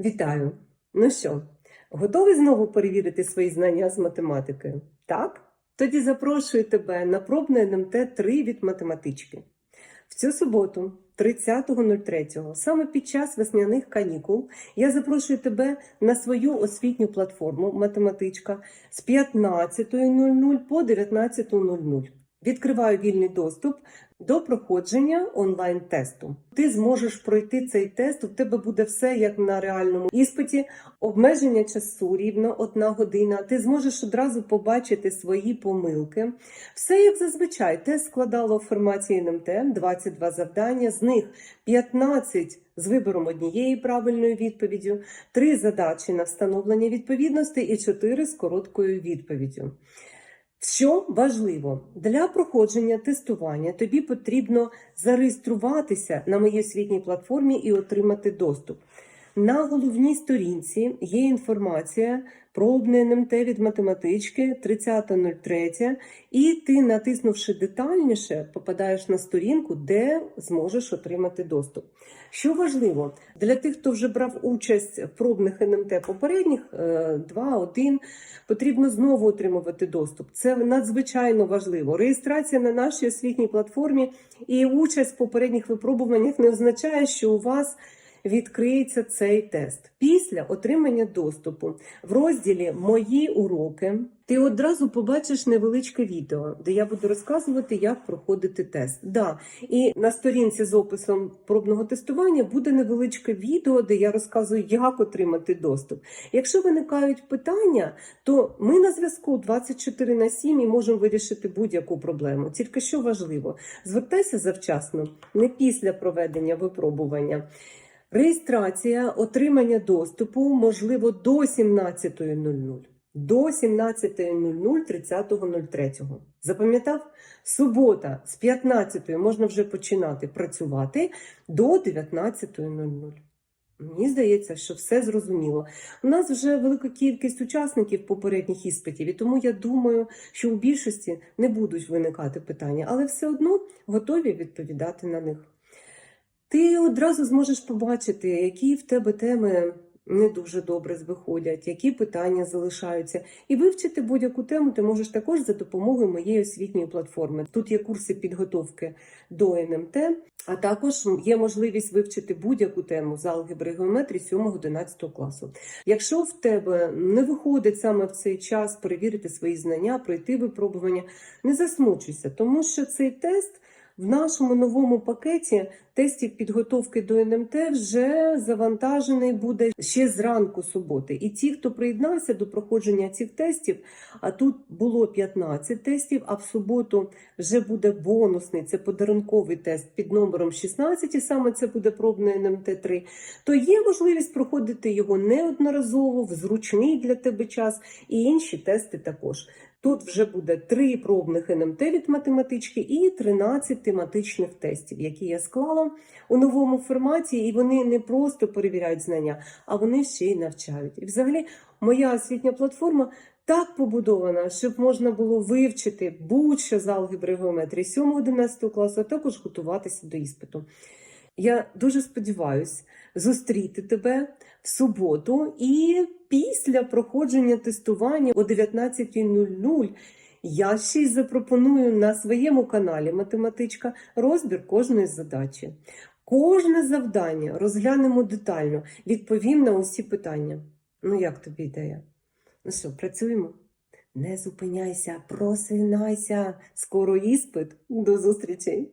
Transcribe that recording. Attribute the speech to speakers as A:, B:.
A: Вітаю! Ну що, готовий знову перевірити свої знання з математики? Так? Тоді запрошую тебе на пробне НМТ 3 від математички. В цю суботу, 30.03, саме під час весняних канікул, я запрошую тебе на свою освітню платформу Математичка з 15.00 по 19.00. Відкриваю вільний доступ до проходження онлайн-тесту. Ти зможеш пройти цей тест. У тебе буде все як на реальному іспиті. Обмеження часу рівно одна година. Ти зможеш одразу побачити свої помилки. Все як зазвичай. Тест складало в форматі НМТ 22 завдання. З них 15 з вибором однієї правильної відповіддю, 3 задачі на встановлення відповідності і 4 з короткою відповіддю. Що важливо для проходження тестування, тобі потрібно зареєструватися на моїй освітній платформі і отримати доступ. На головній сторінці є інформація про обне НМТ від математички 30.03, і ти, натиснувши детальніше, попадаєш на сторінку, де зможеш отримати доступ. Що важливо для тих, хто вже брав участь в пробних НМТ попередніх 2-1, потрібно знову отримувати доступ. Це надзвичайно важливо. Реєстрація на нашій освітній платформі і участь в попередніх випробуваннях не означає, що у вас відкриється цей тест. Після отримання доступу в розділі Мої уроки ти одразу побачиш невеличке відео, де я буду розказувати, як проходити тест. Да, і на сторінці з описом пробного тестування буде невеличке відео, де я розказую, як отримати доступ. Якщо виникають питання, то ми на зв'язку 24 на 7 і можемо вирішити будь-яку проблему. Тільки що важливо, звертайся завчасно, не після проведення випробування. Реєстрація, отримання доступу можливо до 17.00. До 17.00 30.03. Запам'ятав? Субота з 15.00 можна вже починати працювати до 19.00. Мені здається, що все зрозуміло. У нас вже велика кількість учасників попередніх іспитів, і тому я думаю, що у більшості не будуть виникати питання, але все одно готові відповідати на них. Ти одразу зможеш побачити, які в тебе теми не дуже добре виходять, які питання залишаються. І вивчити будь-яку тему ти можеш також за допомогою моєї освітньої платформи. Тут є курси підготовки до НМТ, а також є можливість вивчити будь-яку тему з алгебри і геометрії 7-11 класу. Якщо в тебе не виходить саме в цей час перевірити свої знання, пройти випробування, не засмучуйся, тому що цей тест. В нашому новому пакеті тестів підготовки до НМТ вже завантажений буде ще зранку суботи. І ті, хто приєднався до проходження цих тестів, а тут було 15 тестів, а в суботу вже буде бонусний, це подарунковий тест під номером 16, і саме це буде пробний НМТ 3, то є можливість проходити його неодноразово, в зручний для тебе час, і інші тести також. Тут вже буде три пробних НМТ від математички і 13 тематичних тестів, які я склала у новому форматі, і вони не просто перевіряють знання, а вони ще й навчають. І взагалі, моя освітня платформа так побудована, щоб можна було вивчити будь-що з алгебри геометрії 7-11 класу, а також готуватися до іспиту. Я дуже сподіваюся зустріти тебе в суботу і після проходження тестування о 19.00 я ще й запропоную на своєму каналі Математичка розбір кожної задачі. Кожне завдання розглянемо детально, відповім на усі питання. Ну, як тобі ідея? Ну що, працюємо? Не зупиняйся, просинайся. Скоро іспит. До зустрічей!